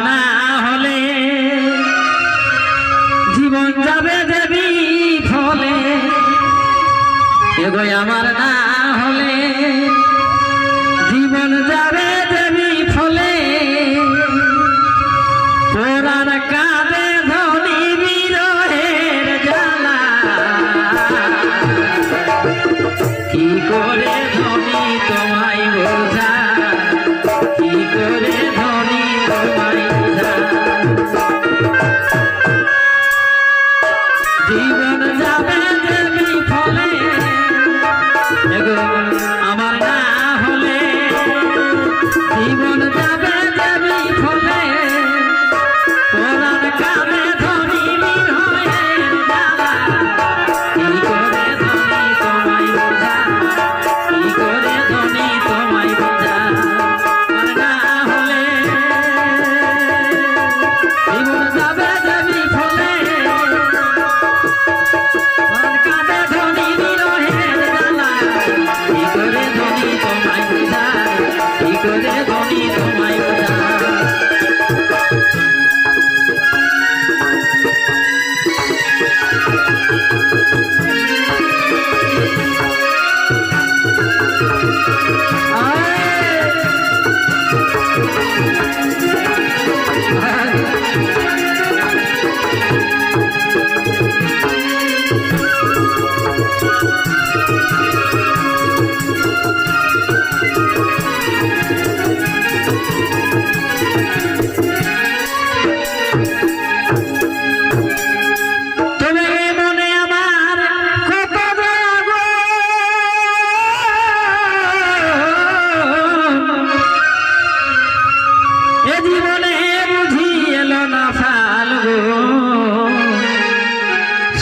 না হলে জীবন যাবে দেবী ফলে এগোয় আমার না হলে জীবন যাবে Even as I've been down.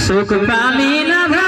সুখ পালি না